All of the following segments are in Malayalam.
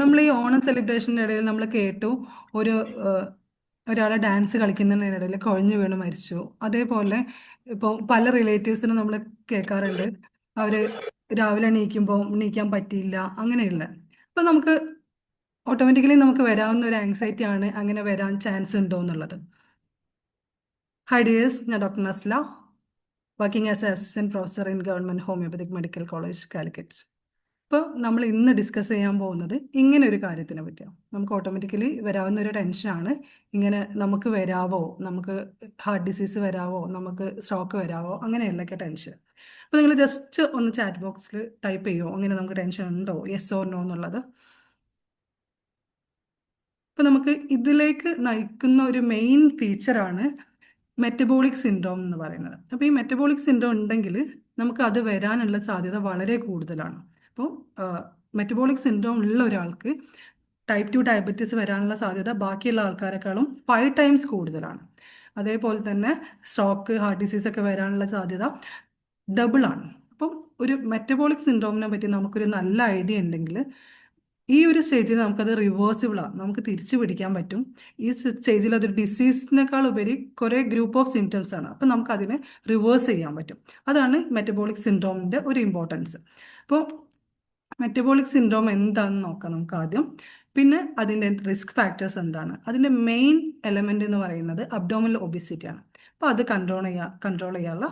നമ്മൾ ഈ ഓണം സെലിബ്രേഷന്റെ ഇടയിൽ നമ്മൾ കേട്ടു ഒരു ഒരാളെ ഡാൻസ് കളിക്കുന്നതിനിടയിൽ കുഴഞ്ഞു വീണ് മരിച്ചു. അതേപോലെ ഇപ്പോൾ പല റിലേറ്റീവ്സിനും നമ്മൾ കേൾക്കാറുണ്ട് അവർ രാവിലെ എണീക്കുമ്പോൾ എണീക്കാൻ പറ്റിയില്ല അങ്ങനെയുള്ള. അപ്പം നമുക്ക് ഓട്ടോമാറ്റിക്കലി നമുക്ക് വരാവുന്ന ഒരു ആങ്സൈറ്റി ആണ് അങ്ങനെ വരാൻ ചാൻസ് ഉണ്ടോ എന്നുള്ളത്. ഹൈ ഡിയേഴ്സ് ഞാൻ doctor Nasla working as assistant professor in government homoeopathic medical college Calicut ഇപ്പോൾ നമ്മൾ ഇന്ന് ഡിസ്കസ് ചെയ്യാൻ പോകുന്നത് ഇങ്ങനെ ഒരു കാര്യത്തിനെ പറ്റിയാണ്. നമുക്ക് ഓട്ടോമാറ്റിക്കലി വരാവുന്ന ഒരു ടെൻഷനാണ് ഇങ്ങനെ നമുക്ക് വരാവോ? നമുക്ക് ഹാർട്ട് ഡിസീസ് വരാവോ? നമുക്ക് സ്ട്രോക്ക് വരാവോ? അങ്ങനെയുള്ളൊക്കെ ടെൻഷൻ അപ്പോൾ നിങ്ങൾ ജസ്റ്റ് ഒന്ന് ചാറ്റ് ബോക്സിൽ ടൈപ്പ് ചെയ്യുമോ അങ്ങനെ നമുക്ക് ടെൻഷൻ ഉണ്ടോ? യെസ് ഓർ നോ എന്നുള്ളത്. അപ്പോൾ നമുക്ക് ഇതിലേക്ക് നയിക്കുന്ന ഒരു മെയിൻ ഫീച്ചറാണ് മെറ്റബോളിക് സിൻഡ്രോം എന്ന് പറയുന്നത്. അപ്പോൾ ഈ മെറ്റബോളിക് സിൻഡ്രോം ഉണ്ടെങ്കിൽ നമുക്ക് അത് വരാനുള്ള സാധ്യത വളരെ കൂടുതലാണ്. അപ്പോൾ മെറ്റബോളിക് സിൻഡ്രോം ഉള്ള ഒരാൾക്ക് ടൈപ്പ് ടു ഡയബറ്റീസ് വരാനുള്ള സാധ്യത ബാക്കിയുള്ള ആൾക്കാരെക്കാളും ഫൈവ് ടൈംസ് കൂടുതലാണ്. അതേപോലെ തന്നെ സ്ട്രോക്ക് ഹാർട്ട് ഡിസീസ് ഒക്കെ വരാനുള്ള സാധ്യത ഡബിൾ ആണ്. അപ്പം ഒരു മെറ്റബോളിക് സിൻഡ്രോമിനെ പറ്റി നമുക്കൊരു നല്ല ഐഡിയ ഉണ്ടെങ്കിൽ ഈ ഒരു സ്റ്റേജിൽ നമുക്കത് റിവേഴ്സിബിളാണ് നമുക്ക് തിരിച്ചു പിടിക്കാൻ പറ്റും. ഈ സ്റ്റേജിൽ അതൊരു ഡിസീസിനേക്കാൾ ഉപരി കുറേ ഗ്രൂപ്പ് ഓഫ് സിംറ്റംസ് ആണ്. അപ്പം നമുക്കതിനെ റിവേഴ്സ് ചെയ്യാൻ പറ്റും. അതാണ് മെറ്റബോളിക് സിൻഡ്രോമിന്റെ ഒരു ഇമ്പോർട്ടൻസ് അപ്പോൾ മെറ്റബോളിക് സിൻഡ്രോം എന്താണെന്ന് നോക്കാം നമുക്ക് ആദ്യം. പിന്നെ അതിന്റെ റിസ്ക് ഫാക്ടേഴ്സ് എന്താണ്? അതിന്റെ മെയിൻ എലമെന്റ് എന്ന് പറയുന്നത് അബ്ഡോമിനൽ ഒബിസിറ്റി ആണ്. അപ്പോൾ അത് കൺട്രോൾ ചെയ്യാ കൺട്രോൾ ചെയ്യാനുള്ള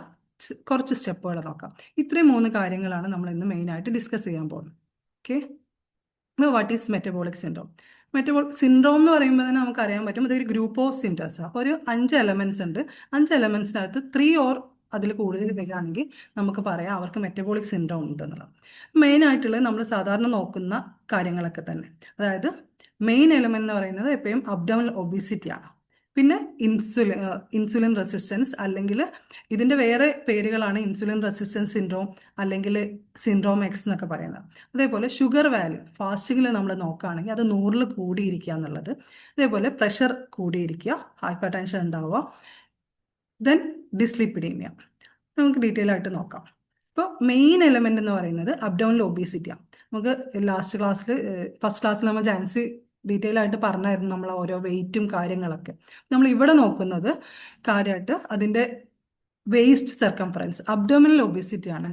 കുറച്ച് സ്റ്റെപ്പുകൾ നോക്കാം. ഇത്രയും മൂന്ന് കാര്യങ്ങളാണ് നമ്മൾ ഇന്ന് മെയിനായിട്ട് ഡിസ്കസ് ചെയ്യാൻ പോകുന്നത്. Okay what is metabolic syndrome മെറ്റബോൾ syndrome എന്ന് പറയുമ്പോൾ തന്നെ നമുക്ക് അറിയാൻ പറ്റും അതൊരു ഗ്രൂപ്പ് ഓഫ് സിംറ്റംസ് അപ്പോൾ ഒരു അഞ്ച് എലമെന്റ്സ് ഉണ്ട്. അഞ്ച് എലമെന്റ്സിനകത്ത് ത്രീ ഓർ അതിൽ കൂടുതൽ വരികയാണെങ്കിൽ നമുക്ക് പറയാം അവർക്ക് മെറ്റബോളിക് സിൻഡ്രോം ഉണ്ടെന്നുള്ളത് മെയിൻ ആയിട്ടുള്ളത് നമ്മൾ സാധാരണ നോക്കുന്ന കാര്യങ്ങളൊക്കെ തന്നെ. അതായത് മെയിൻ എലമെന്റ് എന്ന് പറയുന്നത് എപ്പോഴും അബ്ഡോമൽ ഒബിസിറ്റി ആണ്. പിന്നെ ഇൻസുലിൻ ഇൻസുലിൻ റെസിസ്റ്റൻസ് അല്ലെങ്കിൽ ഇതിന്റെ വേറെ പേരുകളാണ് ഇൻസുലിൻ റെസിസ്റ്റൻസ് സിൻഡ്രോം അല്ലെങ്കിൽ സിൻഡ്രോം എക്സ് എന്നൊക്കെ പറയുന്നത്. അതേപോലെ ഷുഗർ വാല്യൂ ഫാസ്റ്റിങ്ങിൽ നമ്മൾ നോക്കുകയാണെങ്കിൽ അത് നൂറിൽ കൂടിയിരിക്കുക എന്നുള്ളത്. അതേപോലെ പ്രഷർ കൂടിയിരിക്കുക ഹൈപ്പർ ടെൻഷൻ ഉണ്ടാവുക ദെൻ ഡിസ്ലിപ്പിഡീമിയ നമുക്ക് ഡീറ്റെയിൽ ആയിട്ട് നോക്കാം. ഇപ്പോൾ മെയിൻ എലമെന്റ് എന്ന് പറയുന്നത് അബ്ഡോമിനൽ ഒബീസിറ്റിയാണ് നമുക്ക് ലാസ്റ്റ് ക്ലാസ്സിൽ ഫസ്റ്റ് ക്ലാസ്സിൽ നമ്മൾ ജാൻസി ഡീറ്റെയിൽ ആയിട്ട് പറഞ്ഞായിരുന്നു നമ്മൾ ഓരോ വെയിറ്റും കാര്യങ്ങളൊക്കെ. നമ്മൾ ഇവിടെ നോക്കുന്നത് കാര്യമായിട്ട് അതിന്റെ വേസ്റ്റ് സർക്കംഫറൻസ് അബ്ഡോമിനൽ ഒബിസിറ്റി ആണ്.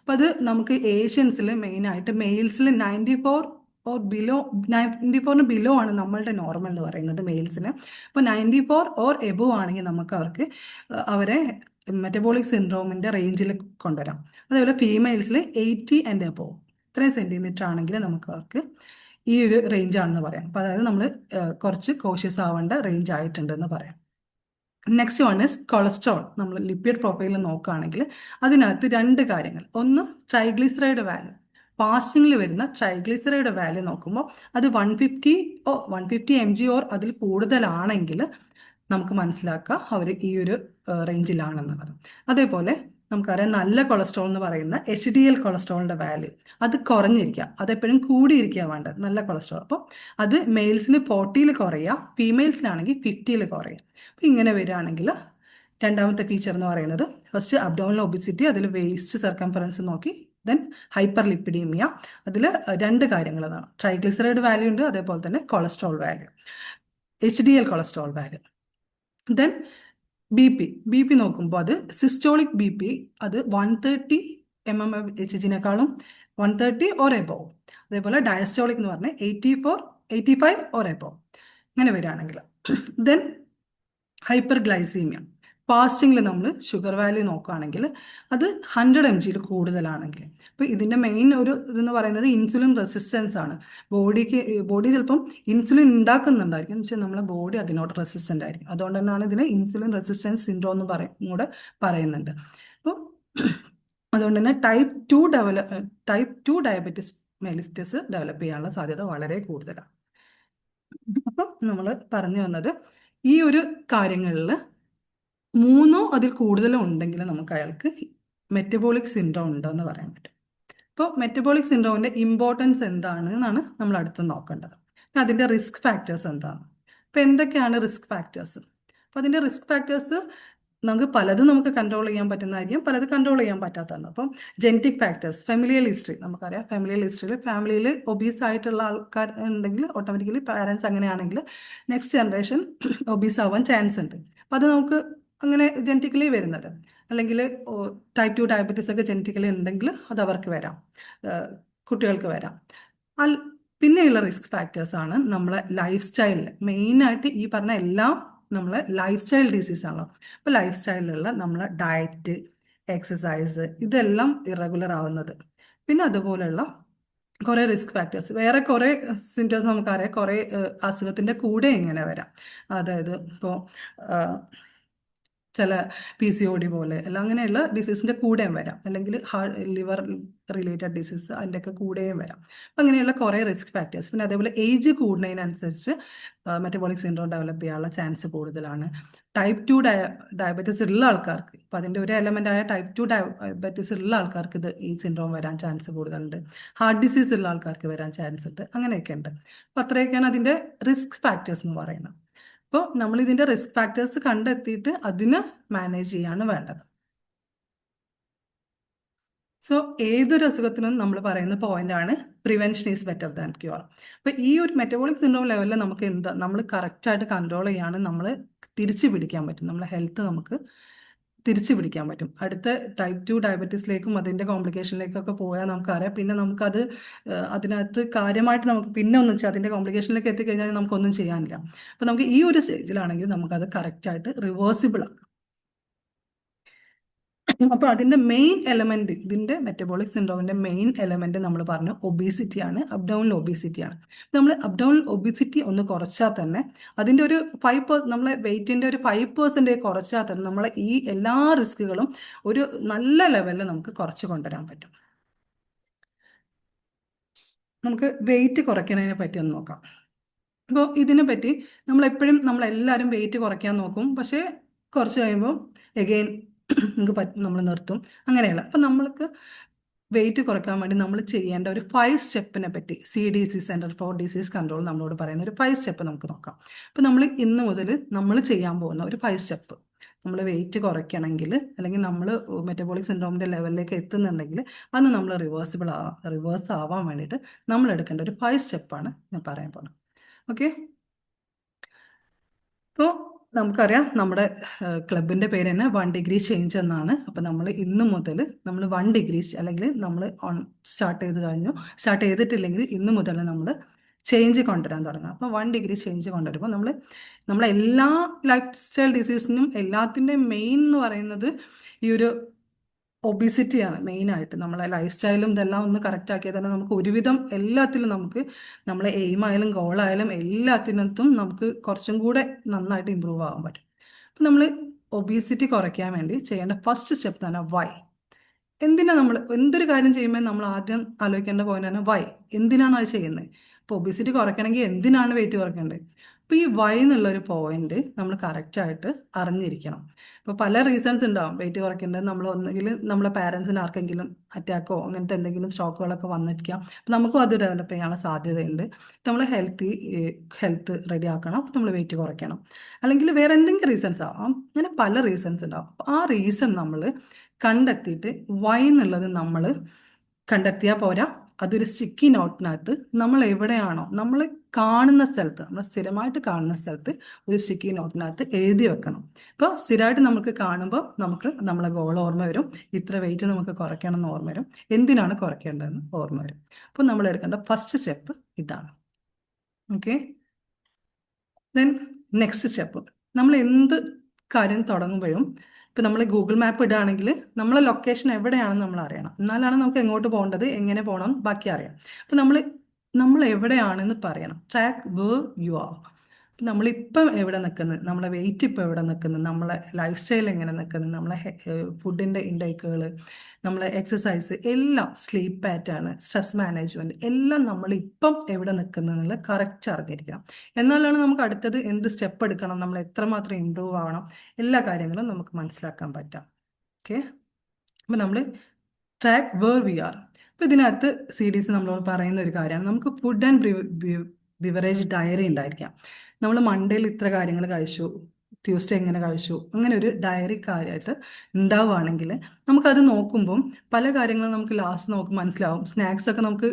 അപ്പം അത് നമുക്ക് ഏഷ്യൻസിൽ മെയിനായിട്ട് മെയിൽസിൽ ninety four or below ninety ഫോറിന് below ആണ് നമ്മളുടെ നോർമൽ എന്ന് പറയുന്നത് മെയിൽസിന് അപ്പോൾ നയന്റി ഫോർ ഓർ എബോ ആണെങ്കിൽ നമുക്ക് അവർക്ക് അവരെ മെറ്റബോളിക് സിൻഡ്രോമിന്റെ റേഞ്ചിൽ കൊണ്ടുവരാം. അതേപോലെ ഫീമെയിൽസിൽ എയ്റ്റി ആൻഡ് എബോ ഇത്രയും സെന്റിമീറ്റർ ആണെങ്കിൽ നമുക്ക് അവർക്ക് ഈ ഒരു റേഞ്ച് ആണെന്ന് പറയാം. അപ്പോൾ അതായത് നമ്മൾ കുറച്ച് കോഷ്യസ് ആവേണ്ട റേഞ്ച് ആയിട്ടുണ്ടെന്ന് പറയാം. നെക്സ്റ്റ് വൺ ഇസ് കൊളസ്ട്രോൾ നമ്മൾ ലിപ്പിഡ് പ്രൊഫൈലിൽ നോക്കുകയാണെങ്കിൽ അതിനകത്ത് രണ്ട് കാര്യങ്ങൾ. ഒന്ന് ട്രൈഗ്ലിസറൈഡ് വാല്യൂ ഫാസ്റ്റിങ്ങിൽ വരുന്ന ട്രൈഗ്ലിസറൈഡ് വാല്യൂ നോക്കുമ്പോൾ അത് one fifty oh one fifty M G or അതിൽ കൂടുതലാണെങ്കിൽ നമുക്ക് മനസ്സിലാക്കാം അവർ ഈ ഒരു റേഞ്ചിലാണെന്നുള്ളത് അതേപോലെ നമുക്കറിയാം നല്ല കൊളസ്ട്രോൾ എന്ന് പറയുന്ന എച്ച് ഡി എൽ കൊളസ്ട്രോളിന്റെ വാല്യൂ അത് കുറഞ്ഞിരിക്കുക. അതെപ്പോഴും കൂടിയിരിക്കുക വേണ്ടത്. നല്ല കൊളസ്ട്രോൾ അപ്പോൾ അത് മെയിൽസിന് ഫോർട്ടിയിൽ കുറയുക ഫീമെയിൽസിനാണെങ്കിൽ ഫിഫ്റ്റിയിൽ കുറയുക. അപ്പോൾ ഇങ്ങനെ വരികയാണെങ്കിൽ രണ്ടാമത്തെ ഫീച്ചർ എന്ന് പറയുന്നത് ഫസ്റ്റ് അബ്ഡോമിനൽ ഒബിസിറ്റി അതിൽ വേസ്റ്റ് സർക്കംഫറൻസ് നോക്കി ദെൻ ഹൈപ്പർ ലിപ്പിഡീമിയ അതിൽ രണ്ട് കാര്യങ്ങളതാണ് ട്രൈഗ്ലിസറൈഡ് വാല്യൂ ഉണ്ട് അതേപോലെ തന്നെ cholesterol value H D L cholesterol value then B P B P നോക്കുമ്പോൾ അത് സിസ്റ്റോളിക് ബി പി അത് one thirty M M H ജിനേക്കാളും one thirty or above അതേപോലെ ഡയസ്റ്റോളിക് എന്ന് പറഞ്ഞാൽ eighty four eighty five or above അങ്ങനെ വരികയാണെങ്കിൽ. ദെൻ ഹൈപ്പർ ഗ്ലൈസീമിയ ഫാസ്റ്റിങ്ങിൽ നമ്മൾ ഷുഗർ വാല്യൂ നോക്കുകയാണെങ്കിൽ അത് ഹൺഡ്രഡ് എം ജിയിൽ കൂടുതലാണെങ്കിൽ. അപ്പോൾ ഇതിന്റെ മെയിൻ ഒരു ഇതെന്ന് പറയുന്നത് ഇൻസുലിൻ റെസിസ്റ്റൻസ് ആണ്. ബോഡിക്ക് ബോഡി ചിലപ്പം ഇൻസുലിൻ ഉണ്ടാക്കുന്നുണ്ടായിരിക്കും. പക്ഷേ നമ്മളെ ബോഡി അതിനോട് റെസിസ്റ്റന്റ് ആയിരിക്കും. അതുകൊണ്ട് തന്നെയാണ് ഇതിനെ ഇൻസുലിൻ റെസിസ്റ്റൻസ് സിൻഡ്രോം എന്ന് പറയും കൂടെ പറയുന്നുണ്ട്. അപ്പോൾ അതുകൊണ്ട് തന്നെ type two develop type two diabetes mellitus develop ചെയ്യാനുള്ള സാധ്യത വളരെ കൂടുതലാണ്. അപ്പം നമ്മൾ പറഞ്ഞു വന്നത് ഈ ഒരു കാര്യങ്ങളിൽ മൂന്നോ അതിൽ കൂടുതലോ ഉണ്ടെങ്കിൽ നമുക്ക് അയാൾക്ക് മെറ്റബോളിക് സിൻഡ്രോം ഉണ്ടെന്ന് പറയാൻ പറ്റും. അപ്പോൾ മെറ്റബോളിക് സിൻഡ്രോമിന്റെ ഇമ്പോർട്ടൻസ് എന്താണ് എന്നാണ് നമ്മൾ അടുത്ത് നോക്കേണ്ടത്. അതിന്റെ റിസ്ക് ഫാക്ടേഴ്സ് എന്താണ്? അപ്പോൾ എന്തൊക്കെയാണ് റിസ്ക് ഫാക്ടേഴ്സ് അപ്പോൾ അതിന്റെ റിസ്ക് ഫാക്ടേഴ്സ് നമുക്ക് പലതും നമുക്ക് കൺട്രോൾ ചെയ്യാൻ പറ്റുന്നതായിരിക്കും പലത് കൺട്രോൾ ചെയ്യാൻ പറ്റാത്തതാണ്. അപ്പം ജെനറ്റിക് ഫാക്ടേഴ്സ് ഫാമിലിയൽ ഹിസ്റ്ററി നമുക്കറിയാം ഫാമിലിയൽ ഹിസ്റ്ററിയിൽ ഫാമിലിയിൽ ഒബീസ് ആയിട്ടുള്ള ആൾക്കാർ ഉണ്ടെങ്കിൽ ഓട്ടോമാറ്റിക്കലി പാരൻസ് അങ്ങനെയാണെങ്കിൽ നെക്സ്റ്റ് ജനറേഷൻ ഒബീസ് ആവാൻ ചാൻസ് ഉണ്ട്. അപ്പം അത് നമുക്ക് അങ്ങനെ ജെനറ്റിക്കലി വരുന്നത്. അല്ലെങ്കിൽ ടൈപ്പ് ടു ഡയബറ്റീസ് ഒക്കെ ജെനറ്റിക്കലി ഉണ്ടെങ്കിൽ അത് അവർക്ക് വരാം. കുട്ടികൾക്ക് വരാം. അൽ പിന്നെയുള്ള റിസ്ക് ഫാക്ടേഴ്സ് ആണ് നമ്മളെ ലൈഫ് സ്റ്റൈലിൽ മെയിനായിട്ട് ഈ പറഞ്ഞ എല്ലാം നമ്മളെ ലൈഫ് സ്റ്റൈൽ ഡിസീസ് ആണല്ലോ അപ്പോൾ ലൈഫ് സ്റ്റൈലിലുള്ള നമ്മളെ ഡയറ്റ് എക്സസൈസ് ഇതെല്ലാം ഇറഗുലർ ആവുന്നത്. പിന്നെ അതുപോലെയുള്ള കുറേ റിസ്ക് ഫാക്ടേഴ്സ് വേറെ കുറേ സിംറ്റംസ് നമുക്കറിയാം. കുറേ അസുഖത്തിന്റെ കൂടെ ഇങ്ങനെ വരാം. അതായത് ഇപ്പോൾ ചില പി സി ഒ ഡി പോലെ. അല്ല അങ്ങനെയുള്ള ഡിസീസിന്റെ കൂടെയും വരാം. അല്ലെങ്കിൽ ലിവർ റിലേറ്റഡ് ഡിസീസ് അതിന്റെയൊക്കെ കൂടെയും വരാം. അപ്പം അങ്ങനെയുള്ള കുറേ റിസ്ക് ഫാക്ടേഴ്സ് പിന്നെ അതേപോലെ ഏജ് കൂടുന്നതിനനുസരിച്ച് മെറ്റബോളിക് സിൻഡ്രോം ഡെവലപ്പ് ചെയ്യാനുള്ള ചാൻസ് കൂടുതലാണ്. ടൈപ്പ് ടു ഡയ ഡയബറ്റീസ് ഉള്ള ആൾക്കാർക്ക് ഇപ്പം അതിന്റെ ഒരു എലമെന്റ് ആയ ടൈപ്പ് ടു ഡയബറ്റീസ് ഉള്ള ആൾക്കാർക്ക് ഇത് ഈ സിൻഡ്രോം വരാൻ ചാൻസ് കൂടുതലുണ്ട്. ഹാർട്ട് ഡിസീസ് ഉള്ള ആൾക്കാർക്ക് വരാൻ ചാൻസ് ഉണ്ട്. അങ്ങനെയൊക്കെ ഉണ്ട് അപ്പം അത്രയൊക്കെയാണ് അതിന്റെ റിസ്ക് ഫാക്ടേഴ്സ് എന്ന് പറയുന്നത്. അപ്പോൾ നമ്മൾ ഇതിന്റെ റിസ്ക് ഫാക്ടേഴ്സ് കണ്ടെത്തിയിട്ട് അതിന് മാനേജ് ചെയ്യാണ് വേണ്ടത്. സോ ഏതൊരു അസുഖത്തിനും നമ്മൾ പറയുന്ന പോയിന്റ് ആണ് prevention is better than cure അപ്പോൾ ഈ ഒരു മെറ്റബോളിക് സിൻഡ്രോം ലെവലിൽ നമുക്ക് എന്താ നമ്മൾ കറക്റ്റായിട്ട് കൺട്രോൾ ചെയ്യാണ് നമ്മൾ തിരിച്ചു പിടിക്കാൻ പറ്റും. നമ്മളെ ഹെൽത്ത് നമുക്ക് തിരിച്ചു പിടിക്കാൻ പറ്റും. അടുത്ത ടൈപ്പ് ടു ഡയബറ്റീസിലേക്കും അതിന്റെ കോംപ്ലിക്കേഷനിലേക്കൊക്കെ പോയാൽ നമുക്കറിയാം. പിന്നെ നമുക്കത് അതിനകത്ത് കാര്യമായിട്ട് നമുക്ക് പിന്നെ ഒന്നും ചെയ്യാം അതിന്റെ കോംപ്ലിക്കേഷനിലേക്ക് എത്തിക്കഴിഞ്ഞാൽ നമുക്കൊന്നും ചെയ്യാനില്ല. അപ്പോൾ നമുക്ക് ഈ ഒരു സ്റ്റേജിലാണെങ്കിൽ നമുക്കത് കറക്റ്റായിട്ട് റിവേഴ്സിബിൾ ആണ്. അപ്പോൾ അതിന്റെ മെയിൻ എലമെന്റ് ഇതിന്റെ മെറ്റബോളിക് സിൻഡ്രോമിന്റെ മെയിൻ എലമെന്റ് നമ്മൾ പറഞ്ഞു ഒബീസിറ്റി ആണ് അബ്ഡൗണൽ ഒബീസിറ്റി ആണ്. നമ്മൾ അബ്ഡൗണൽ ഒബീസിറ്റി ഒന്ന് കുറച്ചാൽ തന്നെ അതിന്റെ ഒരു ഫൈവ് നമ്മളെ വെയിറ്റിന്റെ ഒരു ഫൈവ് പേഴ്സന്റേജ് കുറച്ചാൽ തന്നെ നമ്മളെ ഈ എല്ലാ റിസ്കുകളും ഒരു നല്ല ലെവലിൽ നമുക്ക് കുറച്ച് കൊണ്ടുവരാൻ പറ്റും. നമുക്ക് വെയിറ്റ് കുറയ്ക്കണതിനെ പറ്റി ഒന്ന് നോക്കാം. അപ്പോൾ ഇതിനെ പറ്റി നമ്മളെപ്പോഴും നമ്മളെല്ലാവരും വെയിറ്റ് കുറയ്ക്കാൻ നോക്കും. പക്ഷേ കുറച്ച് കഴിയുമ്പോൾ എഗെയിൻ നമുക്ക് പറ്റും നമ്മൾ നിർത്തും. അങ്ങനെയുള്ള അപ്പം നമ്മൾക്ക് വെയിറ്റ് കുറയ്ക്കാൻ വേണ്ടി നമ്മൾ ചെയ്യേണ്ട ഒരു ഫൈവ് സ്റ്റെപ്പിനെ പറ്റി C D C centre for disease control നമ്മളോട് പറയുന്ന ഒരു ഫൈവ് സ്റ്റെപ്പ് നമുക്ക് നോക്കാം. അപ്പം നമ്മൾ ഇന്ന് മുതൽ നമ്മൾ ചെയ്യാൻ പോകുന്ന ഒരു ഫൈവ് സ്റ്റെപ്പ് നമ്മൾ വെയിറ്റ് കുറയ്ക്കണമെങ്കിൽ അല്ലെങ്കിൽ നമ്മൾ മെറ്റബോളിക് സിൻഡ്രോമിന്റെ ലെവലിലേക്ക് എത്തുന്നുണ്ടെങ്കിൽ അന്ന് നമ്മൾ റിവേഴ്സിബിൾ ആ റിവേഴ്സ് ആവാൻ വേണ്ടിയിട്ട് നമ്മൾ എടുക്കേണ്ട ഒരു ഫൈവ് സ്റ്റെപ്പാണ് ഞാൻ പറയാൻ പോകുന്നത് ഓക്കെ അപ്പോൾ നമുക്കറിയാം നമ്മുടെ ക്ലബിന്റെ പേര് തന്നെ വൺ ഡിഗ്രി ചേഞ്ച് എന്നാണ്. അപ്പോൾ നമ്മൾ ഇന്ന് മുതൽ നമ്മൾ വൺ ഡിഗ്രി അല്ലെങ്കിൽ നമ്മൾ ഓൺ സ്റ്റാർട്ട് ചെയ്ത് കഴിഞ്ഞു. സ്റ്റാർട്ട് ചെയ്തിട്ടില്ലെങ്കിൽ ഇന്ന് മുതൽ നമ്മൾ ചേഞ്ച് കൊണ്ടുവരാൻ തുടങ്ങാം. അപ്പോൾ വൺ ഡിഗ്രി ചേഞ്ച് കൊണ്ടുവരുമ്പോൾ നമ്മൾ നമ്മളെ എല്ലാ ലൈഫ് സ്റ്റൈൽ ഡിസീസിനും എല്ലാത്തിന്റെയും മെയിൻ എന്ന് പറയുന്നത് ഈ ഒരു ഒബിസിറ്റിയാണ് മെയിനായിട്ട് നമ്മളെ ലൈഫ് സ്റ്റൈലും ഇതെല്ലാം ഒന്ന് കറക്റ്റ് ആക്കിയാൽ തന്നെ നമുക്ക് ഒരുവിധം എല്ലാത്തിലും നമുക്ക് നമ്മളെ എയിം ആയാലും ഗോളായാലും എല്ലാത്തിനകത്തും നമുക്ക് കുറച്ചും കൂടെ നന്നായിട്ട് ഇമ്പ്രൂവ് ആകാൻ പറ്റും. അപ്പം നമ്മൾ ഒബീസിറ്റി കുറയ്ക്കാൻ വേണ്ടി ചെയ്യേണ്ട ഫസ്റ്റ് സ്റ്റെപ്പ് തന്നെ വൈ എന്തിനാ നമ്മൾ എന്തൊരു കാര്യം ചെയ്യുമ്പോൾ നമ്മൾ ആദ്യം ആലോചിക്കേണ്ട പോയിന്റ് തന്നെ വൈ എന്തിനാണ് അത് ചെയ്യുന്നത്? ഇപ്പോൾ ഒബിസിറ്റി കുറയ്ക്കണമെങ്കിൽ എന്തിനാണ് വെയിറ്റ് കുറയ്ക്കേണ്ടത്? അപ്പോൾ ഈ വൈ എന്നുള്ളൊരു പോയിന്റ് നമ്മൾ കറക്റ്റായിട്ട് അറിഞ്ഞിരിക്കണം. ഇപ്പോൾ പല റീസൺസ് ഉണ്ടാവും വെയിറ്റ് കുറയ്ക്കേണ്ടത് നമ്മൾ ഒന്നെങ്കിൽ നമ്മളെ പാരൻസിന് ആർക്കെങ്കിലും അറ്റാക്കോ അങ്ങനത്തെ എന്തെങ്കിലും സ്ട്രോക്കുകളൊക്കെ വന്നിരിക്കാം. അപ്പോൾ നമുക്കും അത് ഡെവലപ്പ് ചെയ്യാനുള്ള സാധ്യതയുണ്ട്. നമ്മൾ ഹെൽത്തി ഹെൽത്ത് റെഡി ആക്കണം. അപ്പോൾ നമ്മൾ വെയിറ്റ് കുറയ്ക്കണം. അല്ലെങ്കിൽ വേറെ എന്തെങ്കിലും റീസൺസ് ആവാം. അങ്ങനെ പല റീസൺസ് ഉണ്ടാവും അപ്പോൾ ആ റീസൺ നമ്മൾ കണ്ടെത്തിയിട്ട് വൈ എന്നുള്ളത് നമ്മൾ കണ്ടെത്തിയാൽ പോരാ. അതൊരു സ്റ്റിക്കി നോട്ടിനകത്ത് നമ്മൾ എവിടെയാണോ നമ്മൾ കാണുന്ന സ്ഥലത്ത് നമ്മൾ സ്ഥിരമായിട്ട് കാണുന്ന സ്ഥലത്ത് ഒരു സ്റ്റിക്കി നോട്ടിനകത്ത് എഴുതി വെക്കണം. ഇപ്പോൾ സ്ഥിരമായിട്ട് നമുക്ക് കാണുമ്പോൾ നമുക്ക് നമ്മളെ ഗോൾ ഓർമ്മ വരും. ഇത്ര വെയിറ്റ് നമുക്ക് കുറയ്ക്കണം എന്ന് ഓർമ്മ വരും. എന്തിനാണ് കുറയ്ക്കേണ്ടതെന്ന് ഓർമ്മ വരും. അപ്പോൾ നമ്മൾ എടുക്കേണ്ട ഫസ്റ്റ് സ്റ്റെപ്പ് ഇതാണ്. ഓക്കെ ദെൻ നെക്സ്റ്റ് സ്റ്റെപ്പ് നമ്മൾ എന്ത് കാര്യം തുടങ്ങുമ്പോഴും ഇപ്പം നമ്മൾ ഗൂഗിൾ മാപ്പ് ഇടുകയാണെങ്കിൽ നമ്മളെ ലൊക്കേഷൻ എവിടെയാണെന്ന് നമ്മൾ അറിയണം. എന്നാലാണ് നമുക്ക് എങ്ങോട്ട് പോകേണ്ടത് എങ്ങനെ പോകണം ബാക്കി അറിയാം. അപ്പം നമ്മൾ നമ്മൾ എവിടെയാണെന്ന് പറയണം. ട്രാക്ക് വേ യു ആർ നമ്മളിപ്പം എവിടെ നിൽക്കുന്നത്? നമ്മളെ വെയിറ്റ് ഇപ്പോൾ എവിടെ നിൽക്കുന്നത്? നമ്മളെ ലൈഫ് സ്റ്റൈൽ എങ്ങനെ നിൽക്കുന്നത്? നമ്മളെ ഫുഡിന്റെ ഇൻടേക്കുകൾ നമ്മളെ എക്സസൈസ് എല്ലാം സ്ലീപ്പ് പാറ്റേൺ സ്ട്രെസ് മാനേജ്മെന്റ് എല്ലാം നമ്മളിപ്പം എവിടെ നിൽക്കുന്നതെന്നുള്ള കറക്റ്റ് അറിഞ്ഞിരിക്കണം. എന്നാലാണ് നമുക്ക് അടുത്തത് എന്ത് സ്റ്റെപ്പ് എടുക്കണം? നമ്മൾ എത്രമാത്രം ഇമ്പ്രൂവ് ആവണം? എല്ലാ കാര്യങ്ങളും നമുക്ക് മനസ്സിലാക്കാൻ പറ്റാം. ഓക്കെ അപ്പം നമ്മൾ ട്രാക്ക് വേർ വി ആർ അപ്പോൾ ഇതിനകത്ത് സി ഡി സി നമ്മളോട് പറയുന്ന ഒരു കാര്യമാണ്. നമുക്ക് ഫുഡ് ആൻഡ് ബിവറേജ് ഡയറി ഉണ്ടായിരിക്കാം. നമ്മൾ മൺഡേയിൽ ഇത്ര കാര്യങ്ങൾ കഴിച്ചു ട്യൂസ്ഡേ എങ്ങനെ കഴിച്ചു അങ്ങനെ ഒരു ഡയറി കാര്യമായിട്ട് ഉണ്ടാവുകയാണെങ്കിൽ നമുക്കത് നോക്കുമ്പം പല കാര്യങ്ങളും നമുക്ക് ലാസ്റ്റ് നോക്കി മനസ്സിലാവും. സ്നാക്സ് ഒക്കെ നമുക്ക്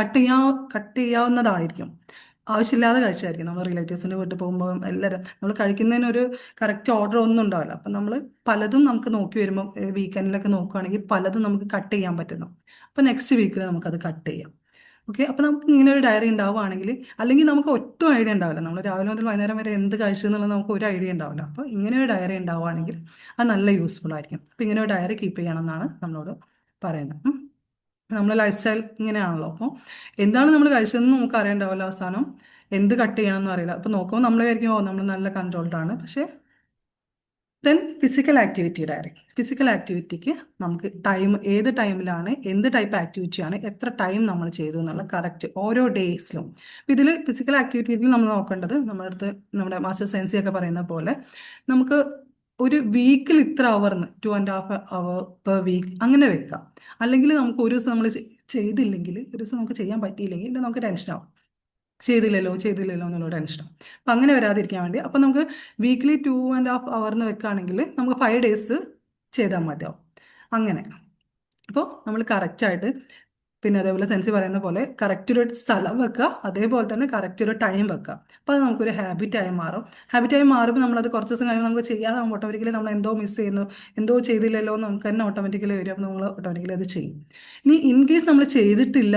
കട്ട് ചെയ്യാ കട്ട് ചെയ്യാവുന്നതായിരിക്കും. ആവശ്യമില്ലാതെ കഴിച്ചായിരിക്കും. നമ്മൾ റിലേറ്റീവ്സിന്റെ വീട്ടിൽ പോകുമ്പോൾ എല്ലാവരും നമ്മൾ കഴിക്കുന്നതിനൊരു കറക്റ്റ് ഓർഡർ ഒന്നും ഉണ്ടാവില്ല. അപ്പം നമ്മൾ പലതും നമുക്ക് നോക്കി വരുമ്പോൾ വീക്കെൻഡിലൊക്കെ നോക്കുകയാണെങ്കിൽ പലതും നമുക്ക് കട്ട് ചെയ്യാൻ പറ്റുന്നു. അപ്പം നെക്സ്റ്റ് വീക്കിൽ നമുക്കത് കട്ട് ചെയ്യാം. ഓക്കെ അപ്പോൾ നമുക്ക് ഇങ്ങനെ ഒരു ഡയറി ഉണ്ടാവുകയാണെങ്കിൽ അല്ലെങ്കിൽ നമുക്ക് ഒട്ടും ഐഡിയ ഉണ്ടാവില്ല. നമ്മൾ രാവിലെ മുതൽ വൈകുന്നേരം വരെ എന്ത് കഴിച്ചു എന്നുള്ളത് നമുക്ക് ഒരു ഐഡിയ ഉണ്ടാവില്ല. അപ്പോൾ ഇങ്ങനെ ഒരു ഡയറി ഉണ്ടാവുകയാണെങ്കിൽ അത് നല്ല യൂസ്ഫുൾ ആയിരിക്കും. അപ്പോൾ ഇങ്ങനെ ഒരു ഡയറി കീപ്പ് ചെയ്യണം എന്നാണ് നമ്മളോട് പറയുന്നത്. നമ്മൾ ലൈഫ് സ്റ്റൈൽ ഇങ്ങനെയാണല്ലോ. അപ്പോൾ എന്താണ് നമ്മൾ കഴിച്ചതെന്ന് നമുക്ക് അറിയണ്ടാവില്ല അവസാനം. എന്ത് കട്ട് ചെയ്യണം എന്ന് അറിയില്ല. അപ്പോൾ നോക്കുമ്പോൾ നമ്മൾ വിചാരിക്കും ഓ നമ്മൾ നല്ല കൺട്രോൾഡ് ആണ്. പക്ഷേ then physical activity direct physical ആക്ടിവിറ്റിക്ക് നമുക്ക് ടൈം ഏത് ടൈമിലാണ് എന്ത് ടൈപ്പ് ആക്ടിവിറ്റിയാണ് എത്ര ടൈം നമ്മൾ ചെയ്തു എന്നുള്ള കറക്റ്റ് ഓരോ ഡേയ്സിലും ഇതിൽ ഫിസിക്കൽ ആക്ടിവിറ്റിയിൽ നമ്മൾ നോക്കേണ്ടത് നമ്മുടെ അടുത്ത് നമ്മുടെ മാസ്റ്റർ സയൻസി ഒക്കെ പറയുന്ന പോലെ നമുക്ക് ഒരു വീക്കിൽ ഇത്ര അവർന്ന് two and half hour per week അങ്ങനെ വെക്കാം. അല്ലെങ്കിൽ നമുക്ക് ഒരു ദിവസം നമ്മൾ ചെയ്തില്ലെങ്കിൽ ഒരു ദിവസം നമുക്ക് ചെയ്യാൻ പറ്റിയില്ലെങ്കിൽ നമുക്ക് ടെൻഷൻ ടെൻഷനാവും ചെയ്തില്ലല്ലോ ചെയ്തില്ലല്ലോ എന്നുള്ള ടെൻഷൻ അപ്പം അങ്ങനെ വരാതിരിക്കാൻ വേണ്ടി അപ്പം നമുക്ക് വീക്ക്ലി ടു ആൻഡ് ഹാഫ് അവർന്ന് വെക്കുകയാണെങ്കിൽ നമുക്ക് ഫൈവ് ഡേയ്സ് ചെയ്താൽ മതിയാവും. അങ്ങനെ. അപ്പോൾ നമ്മൾ കറക്റ്റായിട്ട് പിന്നെ അതേപോലെ സെൻസി പറയുന്ന പോലെ കറക്റ്റ് ഒരു സ്ഥലം വെക്കുക അതേപോലെ തന്നെ കറക്റ്റ് ഒരു ടൈം വെക്കുക. അപ്പോൾ അത് നമുക്കൊരു ഹാബിറ്റായി മാറും. ഹാബിറ്റായി മാറുമ്പോൾ നമ്മളത് കുറച്ച് ദിവസം കഴിയുമ്പോൾ നമുക്ക് ചെയ്യാതെ ഓട്ടോമാറ്റിക്കലി നമ്മൾ എന്തോ മിസ് ചെയ്യുന്നു എന്തോ ചെയ്തില്ലല്ലോ എന്ന് നമുക്ക് തന്നെ ഓട്ടോമാറ്റിക്കലി വരും. നമ്മൾ ഓട്ടോമാറ്റിക്കലി അത് ചെയ്യും. ഇനി ഇൻ കേസ് നമ്മൾ ചെയ്തിട്ടില്ല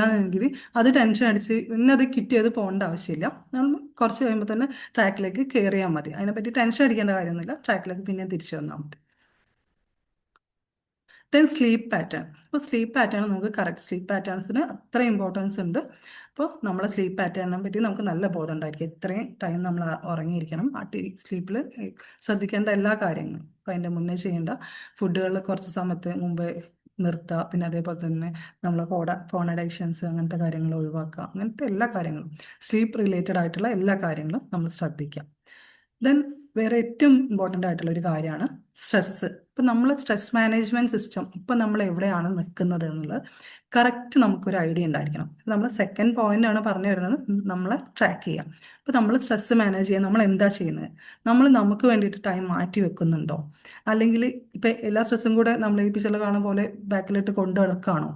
അത് ടെൻഷൻ അടിച്ച് പിന്നെ അത് കിറ്റ് ചെയ്ത് പോകേണ്ട ആവശ്യമില്ല. നമ്മൾ കുറച്ച് കഴിയുമ്പോൾ തന്നെ ട്രാക്കിലേക്ക് കയറിയാൽ മതി. അതിനെപ്പറ്റി ടെൻഷൻ അടിക്കേണ്ട കാര്യമൊന്നുമില്ല. ട്രാക്കിലേക്ക് പിന്നെ തിരിച്ചു വന്നാൽ മതി. ദെൻ സ്ലീപ്പ് പാറ്റേൺ അപ്പോൾ സ്ലീപ്പ് പാറ്റേൺ നമുക്ക് കറക്റ്റ് സ്ലീപ്പ് പാറ്റേൺസിന് അത്ര ഇമ്പോർട്ടൻസ് ഉണ്ട്. അപ്പോൾ നമ്മളെ സ്ലീപ്പ് പാറ്റേണിനെ പറ്റി നമുക്ക് നല്ല ബോധം ഉണ്ടായിരിക്കും. ഇത്രയും ടൈം നമ്മൾ ഉറങ്ങിയിരിക്കണം. ആ സ്ലീപ്പിൽ ശ്രദ്ധിക്കേണ്ട എല്ലാ കാര്യങ്ങളും. അപ്പോൾ അതിന്റെ മുന്നേ ചെയ്യേണ്ട ഫുഡുകൾ കുറച്ച് സമയത്ത് മുമ്പ് നിർത്തുക പിന്നെ അതേപോലെ തന്നെ നമ്മൾ ഫോൺ ഫോൺ അഡിക്ഷൻസ് അങ്ങനത്തെ കാര്യങ്ങൾ ഒഴിവാക്കുക അങ്ങനത്തെ എല്ലാ കാര്യങ്ങളും. സ്ലീപ്പ് റിലേറ്റഡ് ആയിട്ടുള്ള എല്ലാ കാര്യങ്ങളും നമ്മൾ ശ്രദ്ധിക്കാം. ദെൻ വേറെ ഏറ്റവും ഇമ്പോർട്ടന്റ് ആയിട്ടുള്ള ഒരു കാര്യമാണ് സ്ട്രെസ്സ് ഇപ്പം നമ്മൾ സ്ട്രെസ് മാനേജ്മെന്റ് സിസ്റ്റം ഇപ്പം നമ്മൾ എവിടെയാണ് നിൽക്കുന്നത് എന്നുള്ളത് കറക്റ്റ് നമുക്കൊരു ഐഡിയ ഉണ്ടായിരിക്കണം. നമ്മൾ സെക്കൻഡ് പോയിന്റ് ആണ് പറഞ്ഞു വരുന്നത്. നമ്മൾ ട്രാക്ക് ചെയ്യാം. അപ്പം നമ്മൾ സ്ട്രെസ് മാനേജ് ചെയ്യാൻ നമ്മൾ എന്താ ചെയ്യുന്നത്? നമ്മൾ നമുക്ക് വേണ്ടിയിട്ട് ടൈം മാറ്റി വെക്കുന്നുണ്ടോ? അല്ലെങ്കിൽ ഇപ്പം എല്ലാ സ്ട്രെസ്സും കൂടെ നമ്മൾ ഈ പിക്ചറിൽ കാണുന്ന പോലെ ബാക്കിലിട്ട് കൊണ്ടു നടക്കുകയാണോ?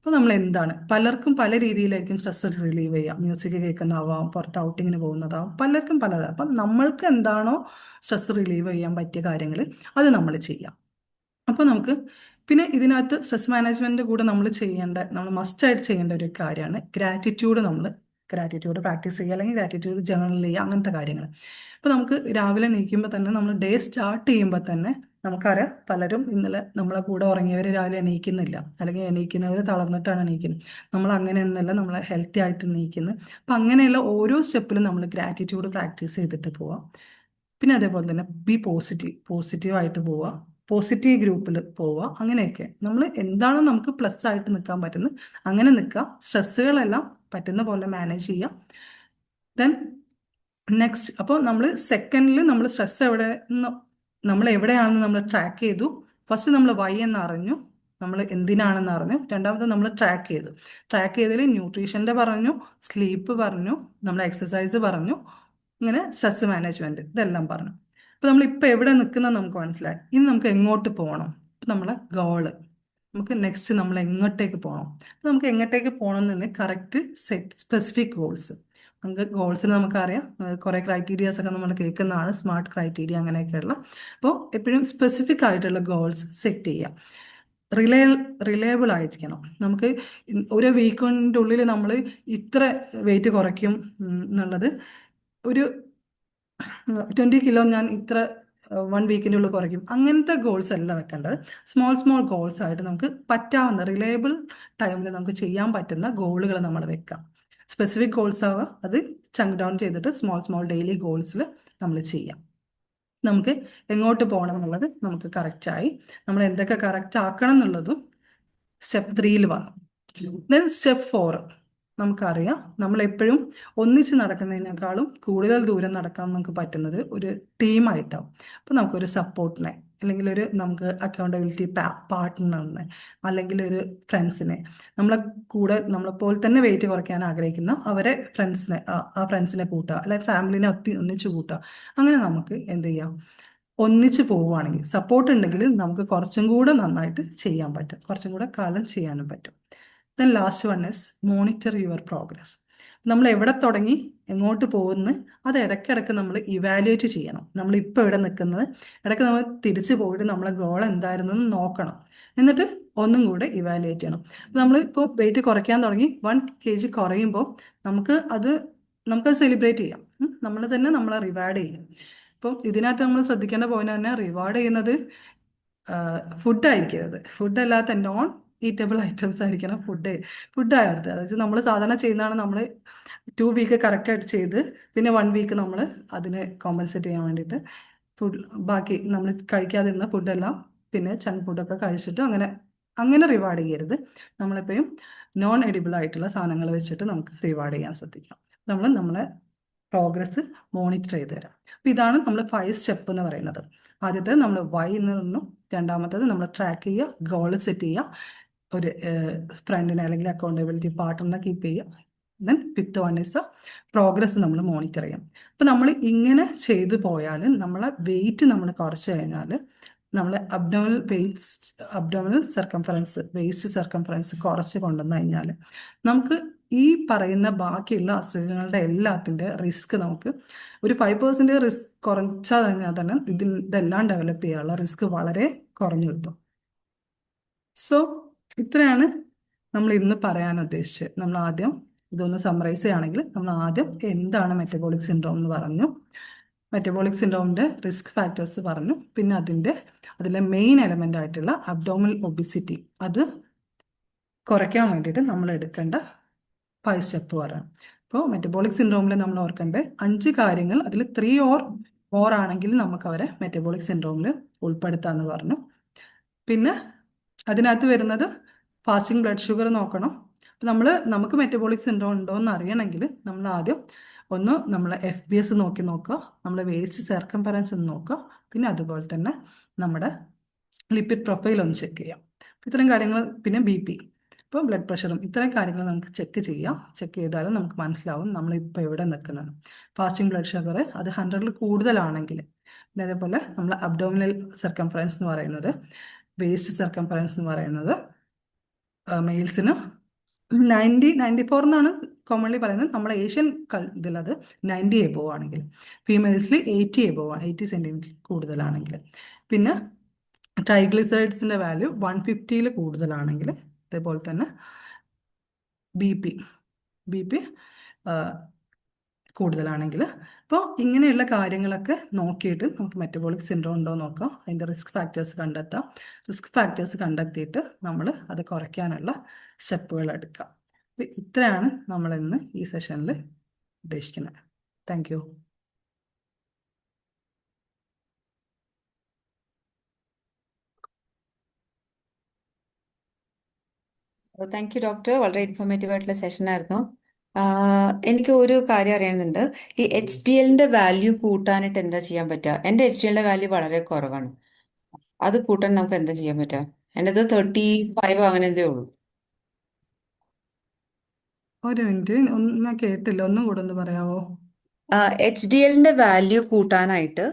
അപ്പോൾ നമ്മൾ എന്താണ് പലർക്കും പല രീതിയിലായിരിക്കും സ്ട്രെസ് റിലീവ് ചെയ്യുക. മ്യൂസിക് കേൾക്കുന്നതാവാം പുറത്ത് ഔട്ടിങ്ങിന് പോകുന്നതാവാം പലർക്കും പലതാണ്. അപ്പം നമ്മൾക്ക് എന്താണോ സ്ട്രെസ് റിലീവ് ചെയ്യാൻ പറ്റിയ കാര്യങ്ങൾ അത് നമ്മൾ ചെയ്യാം. അപ്പോൾ നമുക്ക് പിന്നെ ഇതിനകത്ത് സ്ട്രെസ് മാനേജ്മെന്റ് കൂടെ നമ്മൾ ചെയ്യേണ്ട നമ്മൾ മസ്റ്റ് ആയിട്ട് ചെയ്യേണ്ട ഒരു കാര്യമാണ് ഗ്രാറ്റിറ്റ്യൂഡ് നമ്മൾ ഗ്രാറ്റിറ്റ്യൂഡ് പ്രാക്ടീസ് ചെയ്യുക അല്ലെങ്കിൽ ഗ്രാറ്റിറ്റ്യൂഡ് ജേണൽ ചെയ്യുക അങ്ങനത്തെ കാര്യങ്ങൾ അപ്പോൾ നമുക്ക് രാവിലെ എണീക്കുമ്പോൾ തന്നെ നമ്മൾ ഡേ സ്റ്റാർട്ട് ചെയ്യുമ്പോൾ തന്നെ നമുക്കറിയാം പലരും ഇന്നലെ നമ്മളെ കൂടെ ഉറങ്ങിയവർ രാവിലെ എണീക്കുന്നില്ല. അല്ലെങ്കിൽ എണീക്കുന്നവർ തളർന്നിട്ടാണ് എണീക്കുന്നത്. നമ്മൾ അങ്ങനെ ഒന്നല്ല നമ്മൾ ഹെൽത്തി ആയിട്ട് എണീക്കുന്നത്. അപ്പം അങ്ങനെയുള്ള ഓരോ സ്റ്റെപ്പിലും നമ്മൾ ഗ്രാറ്റിറ്റ്യൂഡ് പ്രാക്ടീസ് ചെയ്തിട്ട് പോവാം. പിന്നെ അതേപോലെ തന്നെ ബി പോസിറ്റീവ് പോസിറ്റീവ് ആയിട്ട് പോവുക പോസിറ്റീവ് ഗ്രൂപ്പിൽ പോവുക അങ്ങനെയൊക്കെ. നമ്മൾ എന്താണോ നമുക്ക് പ്ലസ് ആയിട്ട് നിൽക്കാൻ പറ്റുന്നത് അങ്ങനെ നിൽക്കുക സ്ട്രെസ്സുകളെല്ലാം പറ്റുന്ന പോലെ മാനേജ് ചെയ്യുക ദെൻ നെക്സ്റ്റ് അപ്പോൾ നമ്മൾ സെക്കൻഡിൽ നമ്മൾ സ്ട്രെസ് എവിടെ നമ്മൾ എവിടെയാണെന്ന് നമ്മൾ ട്രാക്ക് ചെയ്തു. ഫസ്റ്റ് നമ്മൾ വൈ എന്ന് അറിഞ്ഞു. നമ്മൾ എന്തിനാണെന്ന് അറിഞ്ഞു. രണ്ടാമത് നമ്മൾ ട്രാക്ക് ചെയ്തു. ട്രാക്ക് ചെയ്തതിൽ ന്യൂട്രീഷന്റെ പറഞ്ഞു സ്ലീപ്പ് പറഞ്ഞു നമ്മൾ എക്സസൈസ് പറഞ്ഞു ഇങ്ങനെ സ്ട്രെസ് മാനേജ്മെന്റ് ഇതെല്ലാം പറഞ്ഞു. അപ്പോൾ നമ്മൾ ഇപ്പോൾ എവിടെ നിൽക്കുന്നത് നമുക്ക് മനസ്സിലായി. ഇനി നമുക്ക് എങ്ങോട്ട് പോകണം? ഇപ്പം നമ്മളെ ഗോൾ നമുക്ക് നെക്സ്റ്റ് നമ്മൾ എങ്ങോട്ടേക്ക് പോകണം? നമുക്ക് എങ്ങോട്ടേക്ക് പോകണം എന്ന് കറക്റ്റ് സെറ്റ് സ്പെസിഫിക് ഗോൾസ് നമുക്ക് ഗോൾസിൽ നമുക്കറിയാം. കുറെ ക്രൈറ്റീരിയാസ് ഒക്കെ നമ്മൾ കേൾക്കുന്നതാണ് സ്മാർട്ട് ക്രൈറ്റീരിയ അങ്ങനെയൊക്കെയുള്ള. അപ്പോൾ എപ്പോഴും സ്പെസിഫിക് ആയിട്ടുള്ള ഗോൾസ് സെറ്റ് ചെയ്യുക. റിലേ റിലയബിൾ ആയിരിക്കണം. നമുക്ക് ഒരു വീക്കിന്റെ ഉള്ളിൽ നമ്മൾ ഇത്ര വെയിറ്റ് കുറയ്ക്കും എന്നുള്ളത് ഒരു ട്വന്റി കിലോ ഞാൻ ഇത്ര വൺ വീക്കിന്റെ ഉള്ളിൽ കുറയ്ക്കും. അങ്ങനത്തെ ഗോൾസ് അല്ല വെക്കേണ്ടത്. സ്മോൾ സ്മോൾ ഗോൾസ് ആയിട്ട് നമുക്ക് പറ്റാവുന്ന റിലയബിൾ ടൈമിൽ നമുക്ക് ചെയ്യാൻ പറ്റുന്ന ഗോളുകൾ നമ്മൾ വെക്കാം. സ്പെസിഫിക് ഗോൾസ് ആവുക അത് ചങ്ക് ഡൗൺ ചെയ്തിട്ട് സ്മോൾ സ്മോൾ ഡെയിലി ഗോൾസിൽ നമ്മൾ ചെയ്യാം. നമുക്ക് എങ്ങോട്ട് പോകണം എന്നുള്ളത് നമുക്ക് കറക്റ്റായി നമ്മൾ എന്തൊക്കെ കറക്റ്റ് ആക്കണം എന്നുള്ളതും സ്റ്റെപ്പ് ത്രീയിൽ വന്നു. ദെൻ സ്റ്റെപ്പ് ഫോർ നമുക്കറിയാം. നമ്മൾ എപ്പോഴും ഒന്നിച്ച് നടക്കുന്നതിനേക്കാളും കൂടുതൽ ദൂരം നടക്കാൻ നമുക്ക് പറ്റുന്നത് ഒരു ടീമായിട്ടാവും അപ്പോൾ നമുക്കൊരു സപ്പോർട്ടിനെ അല്ലെങ്കിൽ ഒരു നമുക്ക് അക്കൗണ്ടബിലിറ്റി പാർട്ട്ണറിനെ അല്ലെങ്കിൽ ഒരു ഫ്രണ്ട്സിനെ നമ്മളെ കൂടെ നമ്മളെ പോലെ തന്നെ വെയിറ്റ് കുറയ്ക്കാൻ ആഗ്രഹിക്കുന്ന അവരെ ഫ്രണ്ട്സിനെ ആ ഫ്രണ്ട്സിനെ കൂട്ടുക. അല്ലെങ്കിൽ ഫാമിലിനെ ഒത്തി ഒന്നിച്ച് കൂട്ടുക. അങ്ങനെ നമുക്ക് എന്ത് ചെയ്യാം? ഒന്നിച്ച് പോവുകയാണെങ്കിൽ സപ്പോർട്ട് ഉണ്ടെങ്കിൽ നമുക്ക് കുറച്ചും കൂടെ നന്നായിട്ട് ചെയ്യാൻ പറ്റും. കുറച്ചും കൂടെ കാലം ചെയ്യാനും പറ്റും. Then last one is monitor your progress നമ്മൾ എവിടെ തുടങ്ങി? എങ്ങോട്ട് പോകുന്നു അത് ഇടയ്ക്കിടയ്ക്ക് നമ്മൾ ഇവാലുവേറ്റ് ചെയ്യണം. നമ്മൾ ഇപ്പോൾ ഇവിടെ നിൽക്കുന്നത് ഇടയ്ക്ക് നമ്മൾ തിരിച്ചു പോയിട്ട് നമ്മളെ ഗോൾ എന്തായിരുന്നു എന്ന് നോക്കണം. എന്നിട്ട് ഒന്നും കൂടെ ഇവാലുവേറ്റ് ചെയ്യണം. നമ്മൾ ഇപ്പോൾ വെയിറ്റ് കുറയ്ക്കാൻ തുടങ്ങി വൺ കെ ജി കുറയുമ്പോൾ നമുക്ക് അത് നമുക്ക് സെലിബ്രേറ്റ് ചെയ്യാം. നമ്മൾ തന്നെ നമ്മളെ റിവാർഡ് ചെയ്യും. ഇപ്പം ഇതിനകത്ത് നമ്മൾ ശ്രദ്ധിക്കേണ്ട പോയിന്റ് തന്നെ റിവാർഡ് ചെയ്യുന്നത് ഫുഡ് ആയിരിക്കരുത്. ഫുഡ് അല്ലാത്ത നോൺ ഈറ്റബിൾ ഐറ്റംസ് ആയിരിക്കണം ഫുഡ് ഫുഡ് ആകരുത് അതായത് നമ്മൾ സാധാരണ ചെയ്യുന്നതാണ് നമ്മൾ ടു വീക്ക് കറക്റ്റായിട്ട് ചെയ്ത് പിന്നെ വൺ വീക്ക് നമ്മൾ അതിനെ കോമ്പൻസേറ്റ് ചെയ്യാൻ വേണ്ടിയിട്ട് ഫുഡ് ബാക്കി നമ്മൾ കഴിക്കാതിരുന്ന ഫുഡെല്ലാം പിന്നെ ചങ്ക് ഫുഡൊക്കെ കഴിച്ചിട്ട് അങ്ങനെ അങ്ങനെ റിവാർഡ് ചെയ്യരുത്. നമ്മളെപ്പോഴും നോൺ എഡിബിൾ ആയിട്ടുള്ള സാധനങ്ങൾ വെച്ചിട്ട് നമുക്ക് റിവാർഡ് ചെയ്യാൻ ശ്രദ്ധിക്കാം. നമ്മൾ നമ്മളെ പ്രോഗ്രസ് മോണിറ്റർ ചെയ്ത് തരാം. അപ്പം ഇതാണ് നമ്മൾ ഫൈവ് സ്റ്റെപ്പ് എന്ന് പറയുന്നത്. ആദ്യത്തെ നമ്മൾ വൈ എന്ന് പറഞ്ഞു രണ്ടാമത്തത് നമ്മൾ ട്രാക്ക് ചെയ്യുക ഗോൾ സെറ്റ് ചെയ്യുക ഒരു ഫ്രണ്ടിനെ അല്ലെങ്കിൽ അക്കൗണ്ടബിലിറ്റി പാർട്ട്ണറിനെ കീപ്പ് ചെയ്യുക then fifth one is progress നമ്മൾ മോണിറ്റർ ചെയ്യാം. അപ്പം നമ്മൾ ഇങ്ങനെ ചെയ്തു പോയാൽ നമ്മളെ വെയിറ്റ് നമ്മൾ കുറച്ച് കഴിഞ്ഞാൽ നമ്മൾ abdominal weight abdominal circumference waist circumference കുറച്ച് കൊണ്ടുവന്നു കഴിഞ്ഞാൽ നമുക്ക് ഈ പറയുന്ന ബാക്കിയുള്ള അസുഖങ്ങളുടെ എല്ലാത്തിന്റെ റിസ്ക് നമുക്ക് ഒരു ഫൈവ് പെർസെന്റ് റിസ്ക് കുറച്ചാൽ കഴിഞ്ഞാൽ തന്നെ ഇതിൽ ഇതെല്ലാം ഡെവലപ്പ് ചെയ്യാനുള്ള റിസ്ക് വളരെ കുറഞ്ഞു കിട്ടും. സോ ഇത്രയാണ് നമ്മൾ ഇന്ന് പറയാൻ ഉദ്ദേശിച്ചത്. നമ്മൾ ആദ്യം ഇതൊന്ന് സമ്മറൈസ് ചെയ്യുകയാണെങ്കിൽ നമ്മൾ ആദ്യം എന്താണ് മെറ്റബോളിക് സിൻഡ്രോം എന്ന് പറഞ്ഞു. മെറ്റബോളിക് സിൻഡ്രോമിന്റെ റിസ്ക് ഫാക്ടേഴ്സ് പറഞ്ഞു. പിന്നെ അതിന്റെ അതിലെ മെയിൻ എലമെന്റ് ആയിട്ടുള്ള അബ്ഡോമൽ ഒബിസിറ്റി അത് കുറയ്ക്കാൻ വേണ്ടിയിട്ട് നമ്മൾ എടുക്കേണ്ട ഫൈവ് സ്റ്റെപ്പ് പറയാം അപ്പോൾ മെറ്റബോളിക് സിൻഡ്രോമിൽ നമ്മൾ ഓർക്കേണ്ട അഞ്ച് കാര്യങ്ങൾ അതിൽ ത്രീ ഓർ മോർ ആണെങ്കിൽ നമുക്ക് അവരെ മെറ്റബോളിക് സിൻഡ്രോമിൽ ഉൾപ്പെടുത്താമെന്ന് പറഞ്ഞു. പിന്നെ അതിനകത്ത് വരുന്നത് ഫാസ്റ്റിംഗ് ബ്ലഡ് ഷുഗർ നോക്കണം. അപ്പോൾ നമ്മൾ നമുക്ക് മെറ്റബോളിക് സിൻഡ്രോം ഉണ്ടോ എന്ന് അറിയണമെങ്കിൽ നമ്മൾ ആദ്യം ഒന്ന് നമ്മൾ എഫ് ബി എസ് നോക്കി നോക്കുക നമ്മൾ വേസ്റ്റ് സർക്കംപറൻസ് ഒന്ന് നോക്കുക പിന്നെ അതുപോലെ തന്നെ നമ്മുടെ ലിപ്പിഡ് പ്രൊഫൈൽ ഒന്ന് ചെക്ക് ചെയ്യാം. ഇത്തരം കാര്യങ്ങൾ പിന്നെ ബി പി ഇപ്പോൾ ബ്ലഡ് പ്രഷറും ഇത്തരം കാര്യങ്ങൾ നമുക്ക് ചെക്ക് ചെയ്യാം. ചെക്ക് ചെയ്താലും നമുക്ക് മനസ്സിലാവും നമ്മളിപ്പോൾ എവിടെ നിൽക്കുന്നത്. ഫാസ്റ്റിംഗ് ബ്ലഡ് ഷുഗർ അത് ഹൺഡ്രഡിൽ കൂടുതലാണെങ്കിൽ പിന്നെ അതേപോലെ നമ്മൾ അബ്ഡോമിനൽ സർക്കംഫറൻസ് എന്ന് പറയുന്നത് വേസ്റ്റ് സർക്കംഫറൻസ് എന്ന് പറയുന്നത് മെയിൽസിന് നയന്റി നയന്റി ഫോർ എന്നാണ് കോമൺലി പറയുന്നത്. നമ്മുടെ ഏഷ്യൻ കൾ ഇതിലത് നയന്റി എബോ ആണെങ്കിൽ ഫീമെയിൽസിൽ എയ്റ്റി എബോ എയ്റ്റി സെന്റിമീറ്റർ കൂടുതലാണെങ്കിൽ പിന്നെ ട്രൈഗ്ലിസൈഡ്സിന്റെ വാല്യൂ വൺ ഫിഫ്റ്റിയിൽ കൂടുതലാണെങ്കിൽ അതേപോലെ തന്നെ ബി പി ബി പി കൂടുതലാണെങ്കിൽ. അപ്പോൾ ഇങ്ങനെയുള്ള കാര്യങ്ങളൊക്കെ നോക്കിയിട്ട് നമുക്ക് മെറ്റബോളിക് സിൻഡ്രോം ഉണ്ടോ നോക്കാം. അതിന്റെ റിസ്ക് ഫാക്ടേഴ്സ് കണ്ടെത്താം. റിസ്ക് ഫാക്ടേഴ്സ് കണ്ടെത്തിയിട്ട് നമ്മൾ അത് കുറയ്ക്കാനുള്ള സ്റ്റെപ്പുകൾ എടുക്കാം. ഇത്രയാണ് നമ്മൾ ഇന്ന് ഈ സെഷനിൽ ഉദ്ദേശിക്കുന്നത്. താങ്ക് താങ്ക് യു ഡോക്ടർ വളരെ ഇൻഫോർമേറ്റീവ് ആയിട്ടുള്ള സെഷൻ ആയിരുന്നു. എനിക്ക് ഒരു കാര്യം അറിയാനുണ്ട് ഈ എച്ച് ഡി എല്ലിന്റെ വാല്യൂ കൂട്ടാനായിട്ട് എന്താ ചെയ്യാൻ പറ്റുക? എന്റെ എച്ച് ഡി എല്ലിന്റെ വാല്യൂ വളരെ കുറവാണ്. അത് കൂട്ടാൻ നമുക്ക് എന്താ ചെയ്യാൻ പറ്റുക? എന്റെത് തേർട്ടി ഫൈവ് അങ്ങനെ എന്തേ ഉള്ളൂ. ഒരു മിനിറ്റ്. ഞാൻ കേട്ടില്ല. ഒന്നും കൂടെ ഒന്ന് പറയാവോ? എച്ച് ഡി എല്ലിന്റെ വാല്യൂ കൂട്ടാനായിട്ട്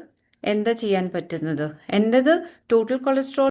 എന്താ ചെയ്യാൻ പറ്റുന്നത്? എന്റെത് ടോട്ടൽ കൊളസ്ട്രോൾ